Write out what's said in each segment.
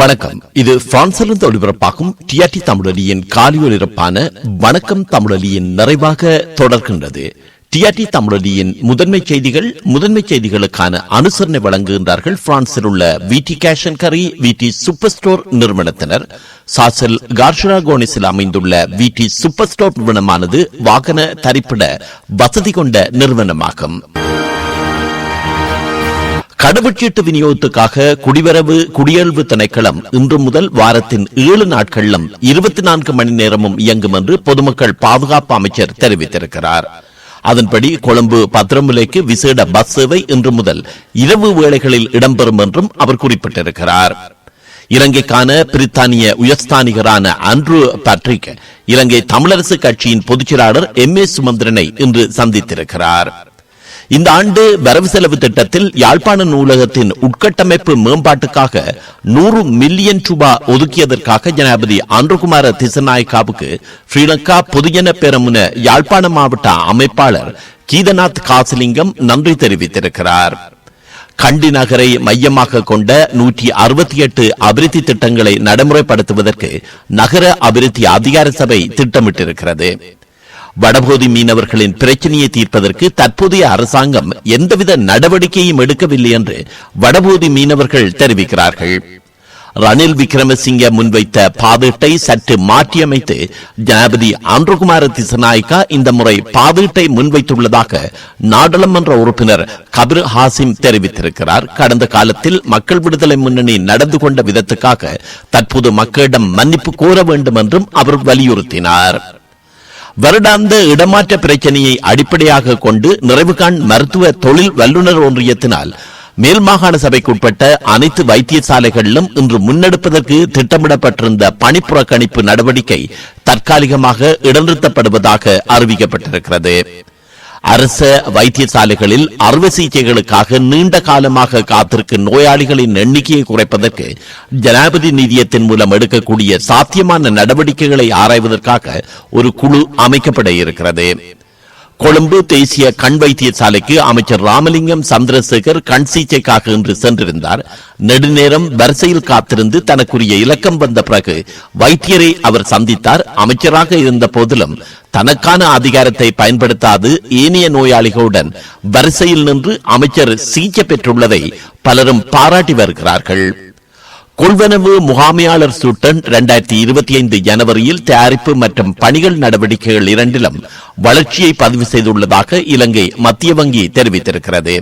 வணக்கம். இது பிரான்சிலிருந்து ஒளிபரப்பாகும் டிஆர்டி தமிழொலியின் காலி ஒளிபரப்பான வணக்கம் தமிழொலியின் நிறைவாக தொடர்கின்றது. டிஆர்டி தமிழொலியின் முதன்மை செய்திகள் முதன்மை செய்திகளுக்கான அனுசரணை வழங்குகின்றார்கள் பிரான்சில் உள்ள விடி கேஷன் கரி விடி சூப்பர் ஸ்டோர் நிறுவனத்தினர். சாசல் கார்ஷரா கோனிஸில் அமைந்துள்ள விடி சூப்பர் ஸ்டோர் நிறுவனமானது வாகன தரிப்பிட வசதி கொண்ட நிறுவனமாகும். கடவுச்சீட்டு விநியோகத்துக்காக குடிவரவு குடியேழ்வு திணைக்களம் இன்று முதல் வாரத்தின் ஏழு நாட்களிலும் இருபத்தி நான்கு மணி நேரமும் இயங்கும் என்று பொதுமக்கள் பாதுகாப்பு அமைச்சர் தெரிவித்திருக்கிறார். அதன்படி கொழும்பு பத்திரமுலைக்கு விசேட பஸ் சேவை இன்று முதல் இரவு வேளைகளில் இடம்பெறும் என்றும் அவர் குறிப்பிட்டிருக்கிறார். இலங்கைக்கான பிரித்தானிய உயர்ஸ்தானிகரான அன்ட்ரூ பேட்ரிக் இலங்கை தமிழரசு கட்சியின் பொதுச்செயலாளர் எம் ஏ சுமந்திரனை இன்று சந்தித்திருக்கிறார். இந்த ஆண்டு வரவு செலவு திட்டத்தில் யாழ்ப்பாண நூலகத்தின் உட்கட்டமைப்பு மேம்பாட்டுக்காக நூறு மில்லியன் ரூபாய் ஒதுக்கியதற்காக ஜனாபதி ஆந்திரகுமார திசநாயக்காவுக்கு ஸ்ரீலங்கா பொதுஜன பெரமுன யாழ்ப்பாண மாவட்ட அமைப்பாளர் கீதநாத் காசிலிங்கம் நன்றி தெரிவித்திருக்கிறார். கண்டி நகரை மையமாக கொண்ட நூற்றி அறுபத்தி எட்டு அபிவிருத்தி திட்டங்களை நடைமுறைப்படுத்துவதற்கு நகர அபிவிருத்தி அதிகார சபை திட்டமிட்டிருக்கிறது. வடபோதி மீனவர்களின் பிரச்சனையை தீர்ப்பதற்கு தற்போதைய அரசாங்கம் எந்தவித நடவடிக்கையும் எடுக்கவில்லை என்று வடபோதி மீனவர்கள் தெரிவிக்கிறார்கள். ரணில் விக்ரமசிங்க முன்வைத்த பாதீட்டை சற்று மாற்றியமைத்து ஜனாபதி ஆந்திரகுமார திசநாயக்கா இந்த முறை பாதீட்டை முன்வைத்துள்ளதாக நாடாளுமன்ற உறுப்பினர் கபிர் ஹாசிம் தெரிவித்திருக்கிறார். கடந்த காலத்தில் மக்கள் விடுதலை முன்னணி நடந்து கொண்ட விதத்துக்காக தற்போது மக்களிடம் மன்னிப்பு கோர வேண்டும் என்றும் அவர் வலியுறுத்தினார். வருடாந்த இடமாற்ற பிரச்சனையை அடிப்படையாக கொண்டு நிறைவுகாண் மருத்துவ தொழில் வல்லுநர் ஒன்றியத்தினால் மேல் மாகாண சபைக்குட்பட்ட அனைத்து வைத்தியசாலைகளிலும் இன்று முன்னெடுப்பதற்கு திட்டமிடப்பட்டிருந்த பணிப்புறக்கணிப்பு நடவடிக்கை தற்காலிகமாக இடைநிறுத்தப்படுவதாக அறிவிக்கப்பட்டிருக்கிறது. அரச வைத்தியசாலைகளில் அறுவை சிகிச்சைகளுக்காக நீண்ட காலமாக காத்திருக்கும் நோயாளிகளின் எண்ணிக்கையை குறைப்பதற்கு ஜனாதிபதி நிதியத்தின் மூலம் எடுக்கக்கூடிய சாத்தியமான நடவடிக்கைகளை ஆராய்வதற்காக ஒரு குழு அமைக்கப்பட இருக்கிறது. கொழும்பு தேசிய கண் வைத்தியசாலைக்கு அமைச்சர் ராமலிங்கம் சந்திரசேகர் கண் சிகிச்சைக்காக இன்று சென்றிருந்தார். நெடுநேரம் வரிசையில் காத்திருந்து தனக்குரிய இலக்கம் வந்த பிறகு வைத்தியரை அவர் சந்தித்தார். அமைச்சராக இருந்த போதிலும் தனக்கான அதிகாரத்தை பயன்படுத்தாது ஏனைய நோயாளிகளுடன் வரிசையில் நின்று அமைச்சர் சிகிச்சை பெற்றுள்ளதை பலரும் பாராட்டி வருகிறார்கள். கொள்வனவு முகாமையாளர் சூட்டன் இரண்டாயிரத்தி இருபத்தி ஐந்து ஜனவரியில் தயாரிப்பு மற்றும் பணிகள் நடவடிக்கைகள் இரண்டிலும் வளர்ச்சியை பதிவு செய்துள்ளதாக இலங்கை மத்திய வங்கி தெரிவித்திருக்கிறது.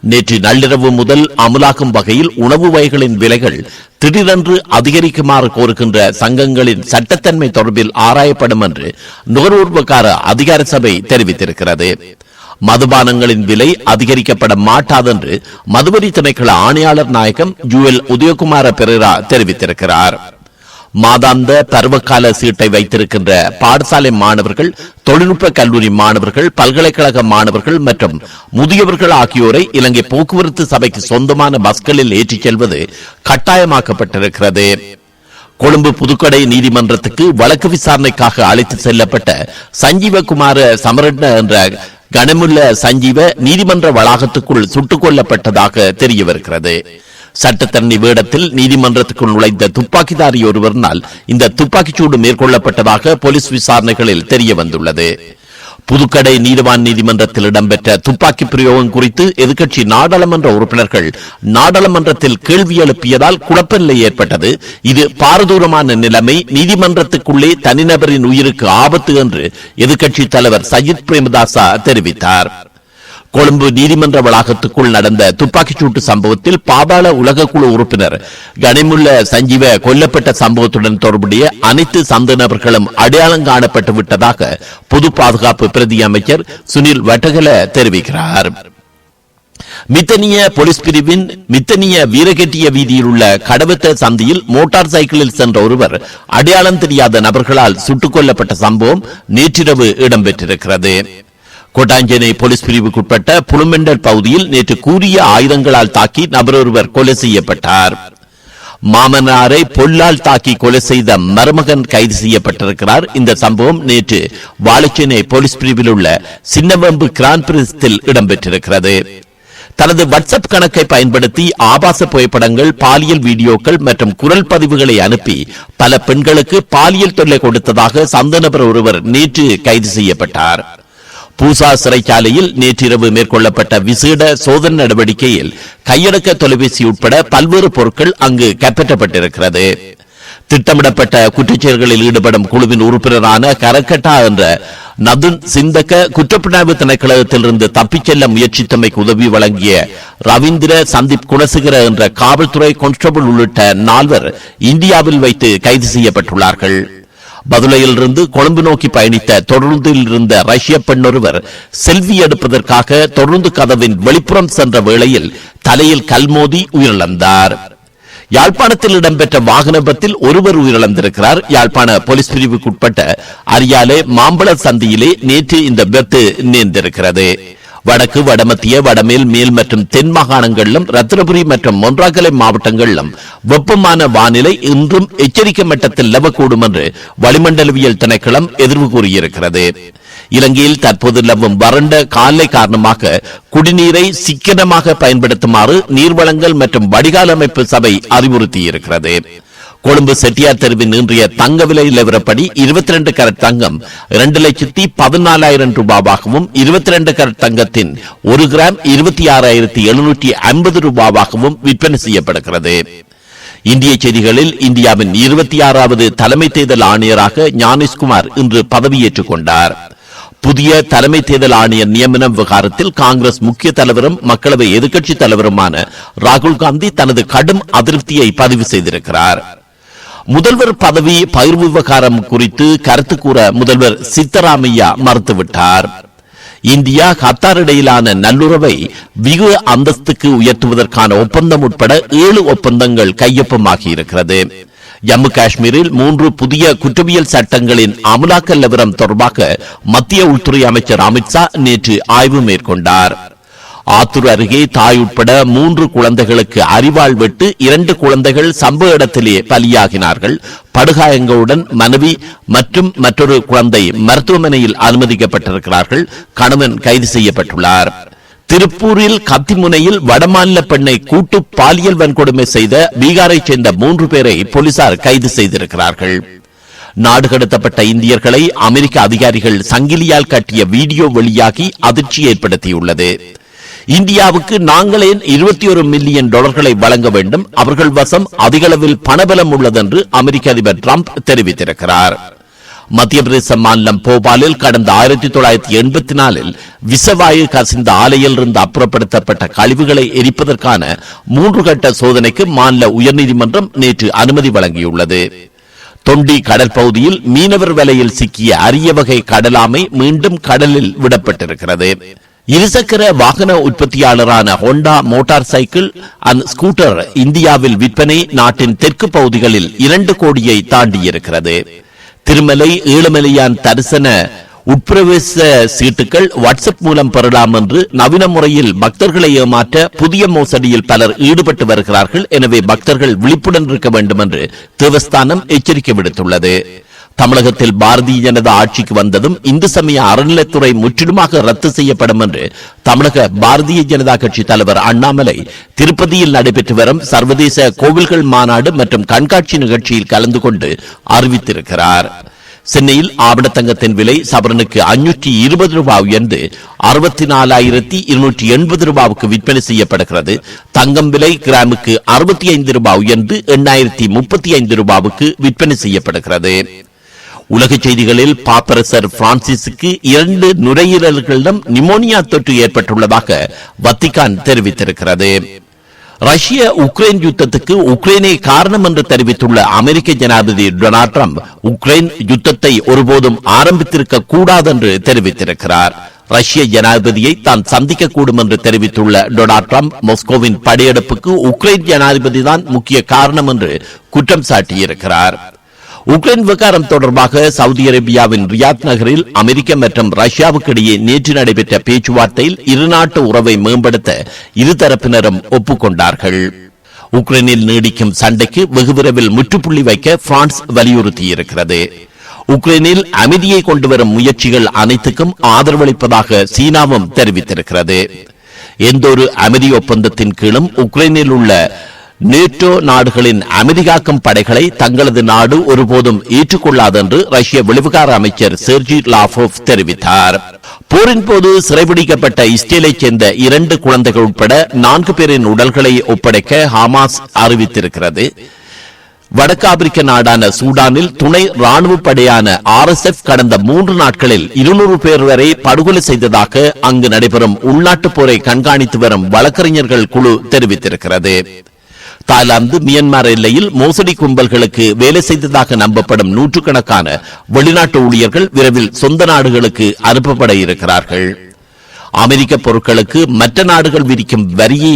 நேற்று நள்ளிரவு முதல் அமலாக்கும் வகையில் உணவு வகைகளின் விலைகள் திடீரென்று அதிகரிக்குமாறு கோருகின்ற சங்கங்களின் சட்டத்தன்மை தொடர்பில் ஆராயப்படும் என்று நுகர்வோர்வக்கார அதிகார சபை தெரிவித்திருக்கிறது. மதுபானங்களின் விலை அதிகரிக்கப்பட மாட்டாதென்று மதுபரி திணைக்கள ஆணையாளர் நாயகம் ஜுவல் உதயகுமார பெரேரா தெரிவித்திருக்கிறார். மாதாந்த பருவகால சீட்டை வைத்திருக்கின்ற பாடசாலை மாணவர்கள் தொழில்நுட்ப கல்லூரி மாணவர்கள் பல்கலைக்கழக மாணவர்கள் மற்றும் முதியவர்கள் ஆகியோரை இலங்கை போக்குவரத்து சபைக்கு சொந்தமான பஸ்களில் ஏற்றிச் செல்வது கட்டாயமாக்கப்பட்டிருக்கிறது. கொழும்பு புதுக்கடை நீதிமன்றத்துக்கு வழக்கு விசாரணைக்காக அழைத்து செல்லப்பட்ட சஞ்சீவகுமார சமரட்ன என்ற கனமுள்ள சஞ்சீவ நீதிமன்ற வளாகத்துக்குள் சுட்டுக் கொல்லப்பட்டதாக தெரியவிருக்கிறது சட்டத்தரணி வேடத்தில் நீதிமன்றத்துக்குள் நுழைந்த துப்பாக்கிதாரி ஒருவரினால் இந்த துப்பாக்கிச்சூடு மேற்கொள்ளப்பட்டதாக போலீஸ் விசாரணைகளில் தெரிய வந்துள்ளது புதுக்கடை நீதிவான் நீதிமன்றத்தில் இடம்பெற்ற துப்பாக்கி பிரயோகம் குறித்து எதிர்க்கட்சி நாடாளுமன்ற உறுப்பினர்கள் நாடாளுமன்றத்தில் கேள்வி எழுப்பியதால் குழப்ப நிலை ஏற்பட்டது. இது பாரதூரமான நிலைமை. நீதிமன்றத்துக்குள்ளே தனிநபரின் உயிருக்கு ஆபத்து என்று எதிர்க்கட்சி தலைவர் சஜித் பிரேமதாசா தெரிவித்தார். கொழும்பு நீதிமன்ற வளாகத்துக்குள் நடந்த துப்பாக்கிச் சூட்டு சம்பவத்தில் பாதாள உலகக்குழு உறுப்பினர் கனிமுள்ள சஞ்சீவ கொல்லப்பட்ட சம்பவத்துடன் தொடர்புடைய அனைத்து சந்த நபர்களும் அடையாளம் காணப்பட்டு விட்டதாக பொது பாதுகாப்பு பிரதி அமைச்சர் சுனில் வட்டகல தெரிவிக்கிறார். மித்தனிய போலீஸ் பிரிவின் மித்தனிய வீரகெட்டிய வீதியில் உள்ள கடவத்த சந்தையில் மோட்டார் சைக்கிளில் சென்ற ஒருவர் அடையாளம் தெரியாத நபர்களால் சுட்டுக் கொல்லப்பட்ட சம்பவம் நேற்றிரவு இடம்பெற்றிருக்கிறது. கோட்டாஞ்சேனை போலீஸ் பிரிவுக்குட்பட்ட புலுமெண்டர் பகுதியில் நேற்று கூறிய ஆயுதங்களால் தாக்கி நபர் ஒருவர் கொலை செய்யப்பட்டார். மாமனாரை பொல்லால் தாக்கி கொலை செய்த மருமகன் கைது செய்யப்பட்டிருக்கிறார். இந்த சம்பவம் நேற்று வாழைச்சேனை போலீஸ் பிரிவில் உள்ள சின்னவம்பு கிரான் பிரதேசத்தில் இடம்பெற்றிருக்கிறது. தனது வாட்ஸ்அப் கணக்கை பயன்படுத்தி ஆபாச புகைப்படங்கள் பாலியல் வீடியோக்கள் மற்றும் குரல் பதிவுகளை அனுப்பி பல பெண்களுக்கு பாலியல் தொல்லை கொடுத்ததாக சந்தநபர் ஒருவர் நேற்று கைது செய்யப்பட்டார். பூசா சிறைச்சாலையில் நேற்றிரவு மேற்கொள்ளப்பட்ட விசேட சோதனை நடவடிக்கையில் கையடக்க தொலைபேசி உட்பட பல்வேறு பொருட்கள் அங்கு கைப்பற்றப்பட்டிருக்கிறது. திட்டமிடப்பட்ட குற்றச்செயல்களில் ஈடுபடும் குழுவின் உறுப்பினரான கரக்கட்டா என்ற நதுன் சிந்தக்க குற்றப்புலனாய்வு திணைக்களத்திலிருந்து தப்பிச் செல்ல முயற்சித்தமைக்கு உதவி வழங்கிய ரவீந்திர சந்தீப் குணசிகர என்ற காவல்துறை கான்ஸ்டபிள் உள்ளிட்ட நால்வர் இந்தியாவில் வைத்து கைது செய்யப்பட்டுள்ளார்கள். பதுளையிலிருந்து கொழும்பு நோக்கி பயணித்த தொடர்ந்தில் இருந்த ரஷ்ய பெண்ணொருவர் செல்வி எடுப்பதற்காக தொடர்ந்து கதவின் வெளிப்புறம் சென்ற வேளையில் தலையில் கல்மோதி உயிரிழந்தார். யாழ்ப்பாணத்தில் இடம்பெற்ற வாகன விபத்தில் ஒருவர் உயிரிழந்திருக்கிறார். யாழ்ப்பாண போலீஸ் பிரிவுக்குட்பட்ட அரியாலே மாம்பழ சந்தியிலே நேற்று இந்த விபத்து நேர்ந்திருக்கிறது. வடக்கு வடமத்திய வடமேல் மேல் மற்றும் தென் மாகாணங்களிலும் ரத்தினபுரி மற்றும் மொன்றாகலை மாவட்டங்களிலும் வெப்பமான வானிலை இன்றும் எச்சரிக்கை மட்டத்தில் நிலவக்கூடும் என்று வளிமண்டலவியல் திணைக்களம் எதிர்வு கூறியிருக்கிறது. இலங்கையில் தற்போது நிலவும் வறண்ட காலை காரணமாக குடிநீரை சிக்கனமாக பயன்படுத்துமாறு நீர்வளங்கள் மற்றும் வடிகால் அமைப்பு சபை அறிவுறுத்தியிருக்கிறது. கொழும்பு செட்டியார் தெருவின் இன்றைய தங்க விலை நிலவரப்படி இருபத்தி ரெண்டு கரட் தங்கம் இரண்டு லட்சத்தி பதினாலாயிரம் ரூபாவாகவும் இருபத்தி ரெண்டு கரட் தங்கத்தின் ஒரு கிராம் இருபத்தி ஆறாயிரத்தி எழுநூற்றி ஐம்பது ரூபாவாகவும் விற்பனை செய்யப்படுகிறது. இந்திய செய்திகளில் இந்தியாவின் இருபத்தி ஆறாவது தலைமை தேர்தல் ஆணையராக ஞானேஷ்குமார் இன்று பதவியேற்றுக் கொண்டார். புதிய தலைமை தேர்தல் ஆணையர் நியமனம் விவகாரத்தில் காங்கிரஸ் முக்கிய தலைவரும் மக்களவை எதிர்க்கட்சி தலைவருமான ராகுல் காந்தி தனது கடும் அதிருப்தியை பதிவு செய்திருக்கிறார். முதல்வர் பதவி பகிர்வு விவகாரம் குறித்து கருத்து கூற முதல்வர் சித்தராமையா மறுத்துவிட்டார். இந்தியா கத்தார் இடையிலான நல்லுறவை விகு அந்தஸ்துக்கு உயர்த்துவதற்கான ஒப்பந்தம் உட்பட ஏழு ஒப்பந்தங்கள் கையொப்பமாகி இருக்கிறது ஜம்மு காஷ்மீரில் மூன்று புதிய குற்றவியல் சட்டங்களின் அமலாக்க நிலவரம் தொடர்பாக மத்திய உள்துறை அமைச்சர் அமித்ஷா நேற்று ஆய்வு மேற்கொண்டார். ஆத்தூர் அருகே தாய் உட்பட மூன்று குழந்தைகளுக்கு அறிவாள் வெட்டு இரண்டு குழந்தைகள் சம்பவ இடத்திலேயே பலியாகினார்கள். படுகாயங்களுடன் மனைவி மற்றும் மற்றொரு குழந்தை மருத்துவமனையில் அனுமதிக்கப்பட்டிருக்கிறார்கள். கணவன் கைது செய்யப்பட்டுள்ளார். திருப்பூரில் கத்திமுனையில் வடமாநில பெண்ணை கூட்டு பாலியல் வன்கொடுமை செய்த பீகாரைச் சேர்ந்த மூன்று பேரை போலீசார் கைது செய்திருக்கிறார்கள். நாடு கடத்தப்பட்ட இந்தியர்களை அமெரிக்க அதிகாரிகள் சங்கிலியால் கட்டிய வீடியோ வெளியாகி அதிர்ச்சி ஏற்படுத்தியுள்ளது. இந்தியாவுக்கு நாங்களே இருபத்தி ஒரு மில்லியன் டாலர்களை வழங்க வேண்டும். அவர்கள் வசம் அதிகளவில் பணபலம் உள்ளதென்று அமெரிக்க அதிபர் டிரம்ப் தெரிவித்திருக்கிறார். மத்திய பிரதேச மாநிலம் போபாலில் கடந்த ஆயிரத்தி தொள்ளாயிரத்தி எண்பத்தி நாலில் விசவாயு கசிந்த ஆலையில் இருந்து அப்புறப்படுத்தப்பட்ட கழிவுகளை எரிப்பதற்கான மூன்று கட்ட சோதனைக்கு மாநில உயர்நீதிமன்றம் நேற்று அனுமதி வழங்கியுள்ளது. தொண்டி கடற்பகுதியில் மீனவர் வலையில் சிக்கிய அரிய வகை கடலாமை மீண்டும் கடலில் விடப்பட்டிருக்கிறது. இருசக்கர வாகன உற்பத்தியாளரான Honda motorcycle and scooter இந்தியாவில் விற்பனை நாட்டின் தெற்கு பகுதிகளில் இரண்டு கோடியை தாண்டியிருக்கிறது. திருமலை ஏழுமலையான் தரிசன உட்பிரவேச சீட்டுகள் வாட்ஸ்அப் மூலம் பெறலாம் என்று நவீன முறையில் பக்தர்களை ஏமாற்ற புதிய மோசடியில் பலர் ஈடுபட்டு வருகிறார்கள். எனவே பக்தர்கள் விழிப்புடன் இருக்க வேண்டும் என்று தேவஸ்தானம் எச்சரிக்கை விடுத்துள்ளது. தமிழகத்தில் பாரதிய ஜனதா ஆட்சிக்கு வந்ததும் இந்து சமய அறநிலைத்துறை முற்றிலுமாக ரத்து செய்யப்படும் என்று தமிழக பாரதிய ஜனதா கட்சி தலைவர் அண்ணாமலை திருப்பதியில் நடைபெற்று வரும் சர்வதேச கோவில்கள் மாநாடு மற்றும் கண்காட்சி நிகழ்ச்சியில் கலந்து கொண்டு அறிவித்திருக்கிறார். சென்னையில் ஆபணத்தங்கத்தின் விலை சவரனுக்கு அஞ்சூற்றி இருபது ரூபாய் உயர்ந்து அறுபத்தி நாலாயிரத்தி இருநூற்றி எண்பது ரூபாவுக்கு விற்பனை செய்யப்படுகிறது. தங்கம் விலை கிராமுக்கு அறுபத்தி ஐந்து ரூபாய் உயர்ந்து எண்ணாயிரத்தி முப்பத்தி ஐந்து ரூபாவுக்கு விற்பனை செய்யப்படுகிறது. உலக செய்திகளில் பாப்பரசர் பிரான்சிஸுக்கு இரண்டு நுரையீரல்களிடம் நிமோனியா தொற்று ஏற்பட்டுள்ளதாக வத்திகான் தெரிவித்திருக்கிறது. ரஷ்ய உக்ரைன் யுத்தத்துக்கு உக்ரைனே காரணம் என்று தெரிவித்துள்ள அமெரிக்க ஜனாதிபதி டொனால்ட் ட்ரம்ப் உக்ரைன் யுத்தத்தை ஒருபோதும் ஆரம்பித்திருக்க கூடாது என்று தெரிவித்திருக்கிறார். ரஷ்ய ஜனாதிபதியை தான் சந்திக்க கூடும் என்று தெரிவித்துள்ள டொனால்ட் ட்ரம்ப் மாஸ்கோவின் படையெடுப்புக்கு உக்ரைன் ஜனாதிபதி தான் முக்கிய காரணம் என்று குற்றம் சாட்டியிருக்கிறார். உக்ரைன் விவகாரம் தொடர்பாக சவுதி அரேபியாவின் ரியாத் நகரில் அமெரிக்க மற்றும் ரஷ்யாவுக்கு இடையே நேற்று நடைபெற்ற பேச்சுவார்த்தையில் இருநாட்டு உறவை மேம்படுத்த இருதரப்பினரும் ஒப்புக்கொண்டார்கள். உக்ரைனில் நீடிக்கும் சண்டைக்கு வெகு விரைவில் முற்றுப்புள்ளி வைக்க பிரான்ஸ் வலியுறுத்தியிருக்கிறது. உக்ரைனில் அமைதியை கொண்டு வரும் முயற்சிகள் அனைத்துக்கும் ஆதரவளிப்பதாக சீனாவும் தெரிவித்திருக்கிறது. எந்தொரு அமைதி ஒப்பந்தத்தின் கீழும் உக்ரைனில் உள்ள நேட்டோ நாடுகளின் அமைதிகாக்கும் படைகளை தங்களது நாடு ஒருபோதும் ஏற்றுக்கொள்ளாது என்று ரஷ்ய வெளிவிகார அமைச்சர் செர்ஜி லாஃபோவ் தெரிவித்தார். போரின் போது சிறைபிடிக்கப்பட்ட இஸ்ரேலைச் சேர்ந்த இரண்டு குழந்தைகள் உட்பட நான்கு பேரின் உடல்களை ஒப்படைக்க ஹமாஸ் அறிவித்திருக்கிறது. வடக்கு ஆப்பிரிக்க நாடான சூடானில் துணை ராணுவ படையான ஆர் எஸ் எஃப் கடந்த மூன்று நாட்களில் இருநூறு பேர் வரை படுகொலை செய்ததாக அங்கு நடைபெறும் உள்நாட்டுப் போரை கண்காணித்து வரும் வழக்கறிஞர்கள் குழு தெரிவித்திருக்கிறது. தாய்லாந்து மியன்மார் எல்லையில் மோசடி கும்பல்களுக்கு வேலை செய்ததாக நம்பப்படும் நூற்றுக்கணக்கான வெளிநாட்டு ஊழியர்கள் விரைவில் சொந்த நாடுகளுக்கு அனுப்பப்பட இருக்கிறார்கள். அமெரிக்க பொருட்களுக்கு மற்ற நாடுகள் விதிக்கும் வரியே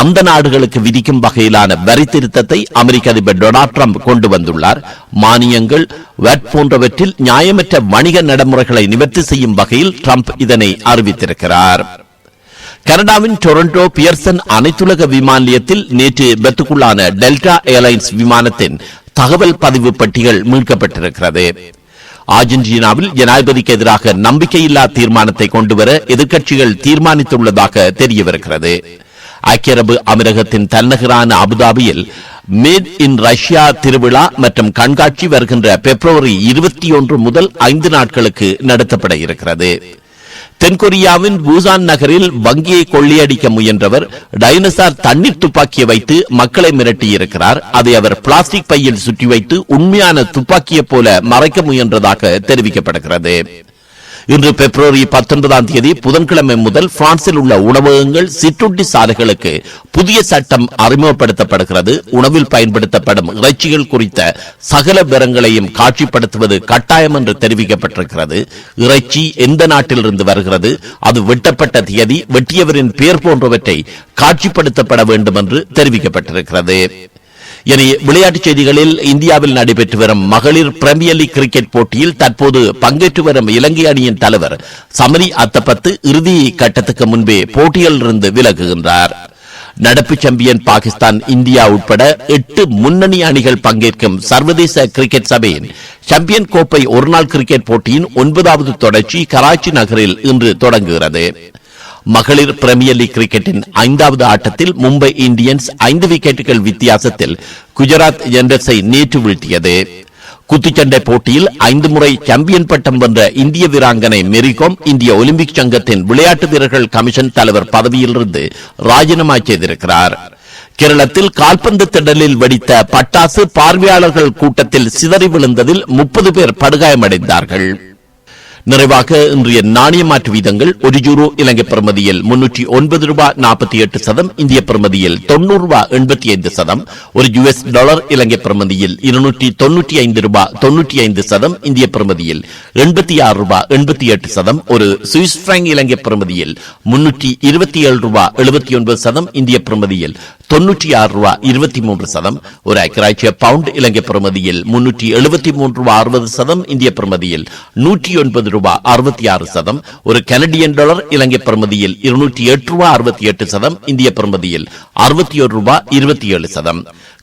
அந்த நாடுகளுக்கு விதிக்கும் வகையிலான வரி திருத்தத்தை அமெரிக்க அதிபர் டொனால்ட் ட்ரம்ப் கொண்டு வந்துள்ளார். மானியங்கள் வட் போன்றவற்றில் நியாயமற்ற வணிக நடைமுறைகளை நிவர்த்தி செய்யும் வகையில் ட்ரம்ப் இதனை அறிவித்திருக்கிறார். கனடாவின் டொரண்டோ பியர்சன் அனைத்துலக விமான நிலையத்தில் நேற்று விபத்துக்குள்ளான டெல்டா ஏர்லைன்ஸ் விமானத்தின் தகவல் பதிவு பட்டியல் மீட்கப்பட்டிருக்கிறது. அர்ஜென்டினாவில் ஜனாதிபதிக்கு எதிராக நம்பிக்கையில்லா தீர்மானத்தை கொண்டுவர எதிர்க்கட்சிகள் தீர்மானித்துள்ளதாக தெரியவிருக்கிறது ஐக்கிய அரபு அமீரகத்தின் தலைநகரான அபுதாபியில் மேட் இன் ரஷ்யா திருவிழா மற்றும் கண்காட்சி வருகின்ற பிப்ரவரி இருபத்தி ஒன்று முதல் ஐந்து நாட்களுக்கு நடத்தப்பட இருக்கிறது. தென்கொரியாவின் பூசான் நகரில் வங்கியை கொள்ளையடிக்க முயன்றவர் டைனசார் தண்ணீர் துப்பாக்கியை வைத்து மக்களை மிரட்டியிருக்கிறார். அதை அவர் பிளாஸ்டிக் பையில் சுற்றி வைத்து உண்மையான துப்பாக்கியை போல மறைக்க முயன்றதாக தெரிவிக்கப்படுகிறது. இன்று பிப்ரவரி பத்தொன்பதாம் தேதி புதன்கிழமை முதல் பிரான்சில் உள்ள உணவகங்கள் சிற்றுண்டி சாலைகளுக்கு புதிய சட்டம் அறிமுகப்படுத்தப்படுகிறது. உணவில் பயன்படுத்தப்படும் இறைச்சிகள் குறித்த சகல விவரங்களையும் காட்சிப்படுத்துவது கட்டாயம் என்று தெரிவிக்கப்பட்டிருக்கிறது. இறைச்சி எந்த நாட்டிலிருந்து வருகிறது? அது வெட்டப்பட்ட தேதி வெட்டியவரின் பெயர் போன்றவற்றை காட்சிப்படுத்தப்பட வேண்டும் என்று தெரிவிக்கப்பட்டிருக்கிறது. இனி விளையாட்டுச் செய்திகளில் இந்தியாவில் நடைபெற்று வரும் மகளிர் பிரீமியர் லீக் கிரிக்கெட் போட்டியில் தற்போது பங்கேற்று வரும் இலங்கை அணியின் தலைவர் சமரி அத்தப்பத்து இறுதி கட்டத்துக்கு முன்பே போட்டியிலிருந்து விலகுகின்றார். நடப்பு சாம்பியன் பாகிஸ்தான் இந்தியா உட்பட எட்டு முன்னணி அணிகள் பங்கேற்கும் சர்வதேச கிரிக்கெட் சபையின் சாம்பியன் கோப்பை ஒருநாள் கிரிக்கெட் போட்டியின் ஒன்பதாவது தொடர்ச்சி கராச்சி நகரில் இன்று தொடங்குகிறது. மகளிர் பிரீமியர் லீக் கிரிக்கெட்டின் ஐந்தாவது ஆட்டத்தில் மும்பை இந்தியன்ஸ் ஐந்து விக்கெட்டுகள் வித்தியாசத்தில் குஜராத் ஜென்ரஸை நேற்று வீழ்த்தியது. குத்துச்சண்டை போட்டியில் ஐந்து முறை சாம்பியன் பட்டம் வென்ற இந்திய வீராங்கனை மெரிகோம் இந்திய ஒலிம்பிக் சங்கத்தின் விளையாட்டு வீரர்கள் கமிஷன் தலைவர் பதவியிலிருந்து ராஜினாமா செய்திருக்கிறார். கேரளத்தில் கால்பந்து திடலில் வெடித்த பட்டாசு பார்வையாளர்கள் கூட்டத்தில் சிதறி விழுந்ததில் முப்பது பேர் படுகாயமடைந்தார்கள். நிறைவாக இன்றைய நாணய மாற்று வீதங்கள் ஒரு யூரோ இலங்கை பிரமதியில் முன்னூற்றி ஒன்பது ரூபாய் நாற்பத்தி எட்டு சதம் இந்திய பிரமதியில் தொண்ணூறு ரூபாய் எண்பத்தி ஐந்து சதம் ஒரு யுஎஸ் டாலர் இலங்கை பிரமதியில் இருநூற்றி தொன்னூற்றி ஐந்து ரூபாய் தொன்னூற்றி ஐந்து சதம் இந்திய பிரமதியில் எண்பத்தி ஆறு ரூபாய் எண்பத்தி எட்டு சதம் ஒரு சுவிஸ் பிராங்க் இலங்கை பிரமதியில் முன்னூற்றி இருபத்தி ஏழு ரூபாய் எழுபத்தி ஒன்பது சதம் இந்திய பிரமதியில் தொன்னூற்றி ஆறு ரூபாய் இருபத்தி மூன்று சதம் ஒரு ஐக்கராட்சிய பவுண்ட் இலங்கை பிரமதியில் முன்னூற்றி எழுபத்தி மூன்று ரூபாய் அறுபது சதம் இந்திய பிரமதியில் நூற்றி ஒன்பது ரூபாய் அறுபத்தி ஆறு சதம். ஒரு கனடியன் டாலர் இலங்கை பிரமதியில் இருநூற்றி எட்டு ரூபாய் அறுபத்தி எட்டு சதம். இந்திய பிரமதியில் அறுபத்தி ஒரு ரூபாய் இருபத்தி ஏழு சதம்.